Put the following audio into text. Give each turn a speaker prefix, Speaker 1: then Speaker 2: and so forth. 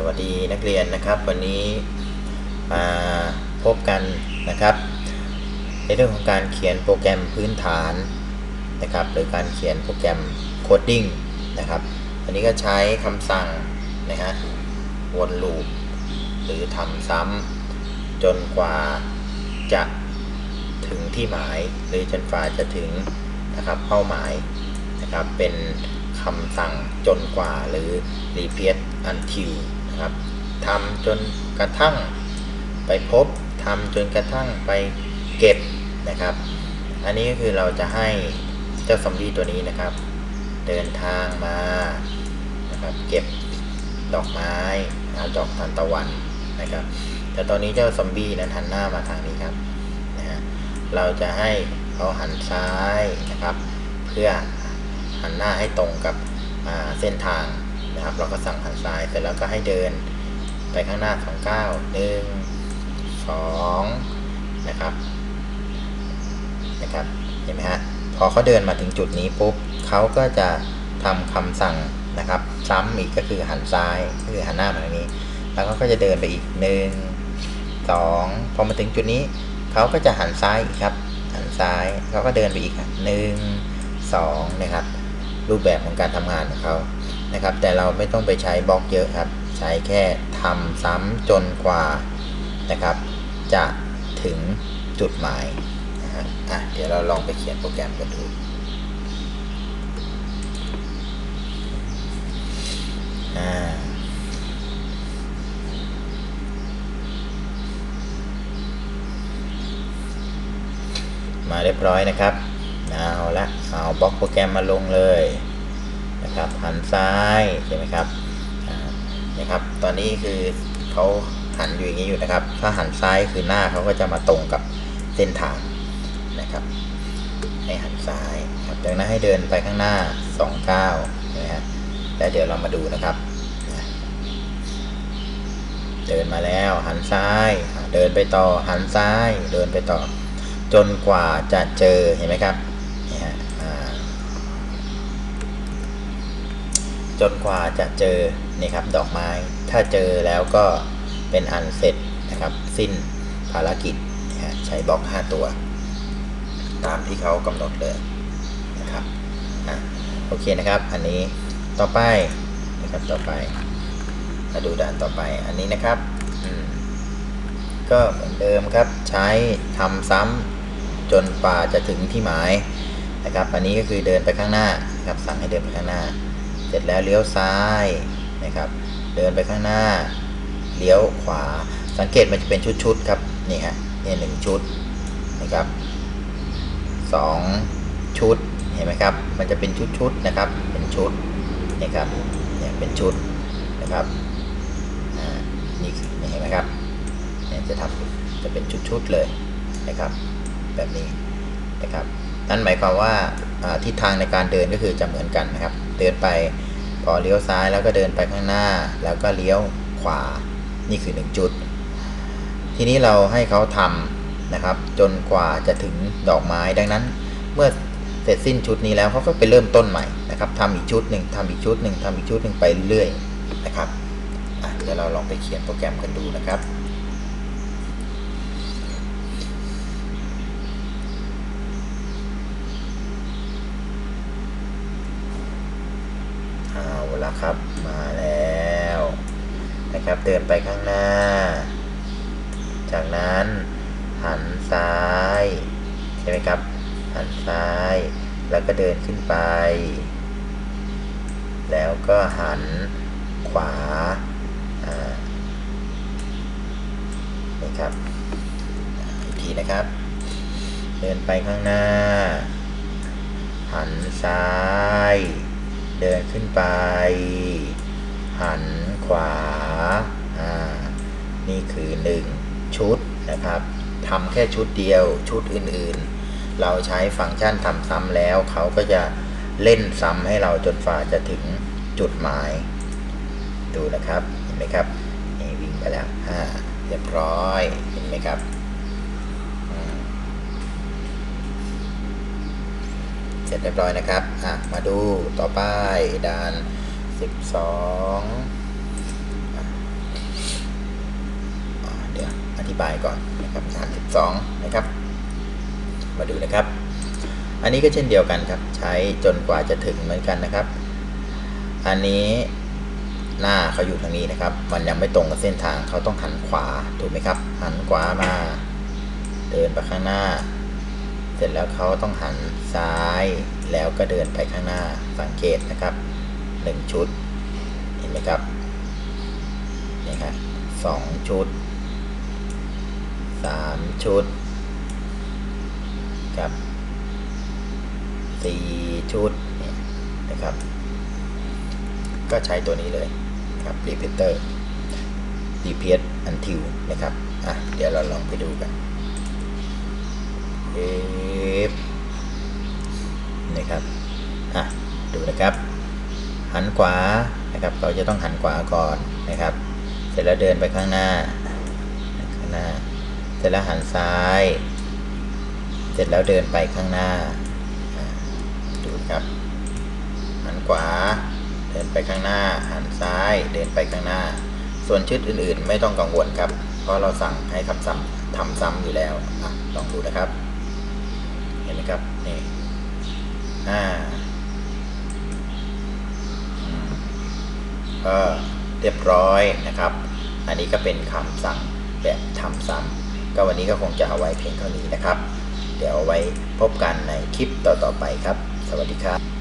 Speaker 1: สวัสดีนักเรียนนะครับ วันนี้มาพบกันนะครับ ในเรื่องของการเขียนโปรแกรมพื้นฐานนะครับ หรือการเขียนโปรแกรมโคดดิ้งนะครับวันนี้ก็ใช้คำสั่งนะฮะวนลูปหรือทำซ้ำจนกว่าจะถึงที่หมาย หรือจนกว่าจะถึงนะครับเป้าหมายนะครับเป็นคำสั่งจนกว่าหรือ repeat until นะครับทำจนกระทั่งไปพบทำจนกระทั่งไปเก็บนะครับ อันนี้ก็คือเราจะให้เจ้าซอมบี้ตัวนี้นะครับ เดินทางมานะครับ เก็บดอกไม้ดอกทานตะวันนะครับ แต่ตอนนี้เจ้าซอมบี้นั้นหันหน้ามาทางนี้ครับนะฮะเราจะให้เขาหันซ้ายนะครับ เพื่อหันหน้าให้ตรงกับเส้นทาง นะครับ เราก็สั่งหันซ้ายเสร็จแล้วก็ให้เดินไปข้างหน้าสองเก้าหนึ่งสองนะครับนะครับเห็นไหมฮะพอเขาเดินมาถึงจุดนี้ปุ๊บเขาก็จะทำคำสั่งนะครับ ซ้ำอีกก็คือหันซ้ายก็คือหันหน้ามาทางนี้ แล้วเขาก็จะเดินไปอีกหนึ่งสองพอมาถึงจุดนี้เขาก็จะหันซ้ายอีกครับ หันซ้ายเขาก็เดินไปอีกหนึ่งสองนะครับ รูปแบบของการทำงานของเขา นะครับ แต่เราไม่ต้องไปใช้บล็อกเยอะครับ ใช้แค่ทำซ้ำจนกว่านะครับ จะถึงจุดหมายนะฮะอะเดี๋ยวเราลองไปเขียนโปรแกรมกันดูอ่ามาเรียบร้อยนะครับ เอาละ เอาบล็อกโปรแกรมมาลงเลย นะครับหันซ้ายใช่ไหมครับนะครับ ตอนนี้คือเขาหันอยู่อย่างนี้อยู่นะครับ ถ้าหันซ้ายคือหน้าเขาก็จะมาตรงกับเส้นทางนะครับ ให้หันซ้ายครับจากนั้นให้เดินไปข้างหน้า2ก้าวใช่ไหมฮะแล้วเดี๋ยวเรามาดูนะครับ เดินมาแล้วหันซ้าย เดินไปต่อหันซ้าย เดินไปต่อ จนกว่าจะเจอเห็นไหมครับนี่ฮะอ่า จนกว่าจะเจอนี่ครับดอกไม้ ถ้าเจอแล้วก็เป็นอันเสร็จนะครับ สิ้นภารกิจใช้บล็อก 5 ตัว ตามที่เขากำหนดเลยนะครับอโอเคนะครับ อันนี้ต่อไปนะครับต่อไปมาดูด่านต่อไปอันนี้นะครับก็เหมือนเดิมครับใช้ทำซ้ำจนกว่าจะถึงที่หมายนะครับ อันนี้ก็คือเดินไปข้างหน้าครับสั่งให้เดินไปข้างหน้า เสร็จแล้วเลี้ยวซ้ายนะครับ เดินไปข้างหน้า เลี้ยวขวา สังเกตมันจะเป็นชุดๆครับนี่ฮะนี่หนึ่งชุดนะครับสองชุดเห็นไหมครับ มันจะเป็นชุดๆนะครับ เป็นชุดนะครับเนี่ยเป็นชุดนะครับอ่านี่คือเห็นไหมครับเนี่ยจะทำจะเป็นชุดๆเลยนะครับ แบบนี้นะครับนั่นหมายความว่าทิศทางในการเดินก็คือจะเหมือนกันนะครับ เดินไป พอเลี้ยวซ้ายแล้วก็เดินไปข้างหน้า แล้วก็เลี้ยวขวา นี่คือหนึ่งจุด ทีนี้เราให้เขาทำนะครับ จนกว่าจะถึงดอกไม้ ดังนั้น เมื่อเสร็จสิ้นชุดนี้แล้วเขาก็ไปเริ่มต้นใหม่นะครับทำอีกชุดหนึ่งทำอีกชุดหนึ่งทำอีกชุดหนึ่งไปเรื่อยนะครับเดี๋ยวเราลองไปเขียนโปรแกรมกันดูนะครับ ละครับมาแล้วนะครับเดินไปข้างหน้า จากนั้นหันซ้ายใช่ไหมครับ หันซ้าย แล้วก็เดินขึ้นไป แล้วก็หันขวาอ่านี่ครับอีกทีนะครับ เดินไปข้างหน้า หันซ้าย เดินขึ้นไป หันขวาอ่านี่คือหนึ่งชุดนะครับทำแค่ชุดเดียวชุดอื่นๆ เราใช้ฟังก์ชันทำซ้ำแล้ว เขาก็จะเล่นซ้ำให้เราจนฝ่าจะถึงจุดหมาย ดูนะครับ เห็นไหมครับนี่วิ่งไปแล้วอ่าเรียบร้อย เห็นไหมครับ เสร็จเรียบร้อยนะครับมาดูต่อไปด่าน 12 เดี๋ยวอธิบายก่อนนะครับด่าน12 นะครับ มาดูนะครับ อันนี้ก็เช่นเดียวกันครับ ใช้จนกว่าจะถึงเหมือนกันนะครับ อันนี้หน้าเขาอยู่ทางนี้นะครับ มันยังไม่ตรงกับเส้นทางเขาต้องหันขวาถูกไหมครับ หันขวามา เดินไปข้างหน้า เสร็จแล้วเขาต้องหันซ้ายแล้วก็เดินไปข้างหน้าสังเกตนะครับหนึ่งชุด เห็นไหมครับนี่ครับสองชุดสามชุดครับสี่ชุดนะครับ ก็ใช้ตัวนี้เลยครับ repeater repeat until นะครับ อะ เดี๋ยวเราลองไปดูกันเอ นะครับอะดูนะครับ หันขวานะครับ เราจะต้องหันขวาก่อนนะครับ เสร็จแล้วเดินไปข้างหน้าข้างหน้า เสร็จแล้วหันซ้าย เสร็จแล้วเดินไปข้างหน้าดูครับ หันขวา เดินไปข้างหน้า หันซ้าย เดินไปข้างหน้า ส่วนชุดอื่นๆ ไม่ต้องกังวลครับ เพราะเราสั่งให้ทำซ้ำทำซ้ำอยู่แล้วอะลองดูนะครับ เห็นไหมครับนี่ อ่าก็เรียบร้อยนะครับ อันนี้ก็เป็นคำสั่งแบบทำซ้ำก็วันนี้ก็คงจะเอาไว้เพียงเท่านี้นะครับ เดี๋ยวเอาไว้พบกันในคลิปต่อๆไปครับ สวัสดีครับ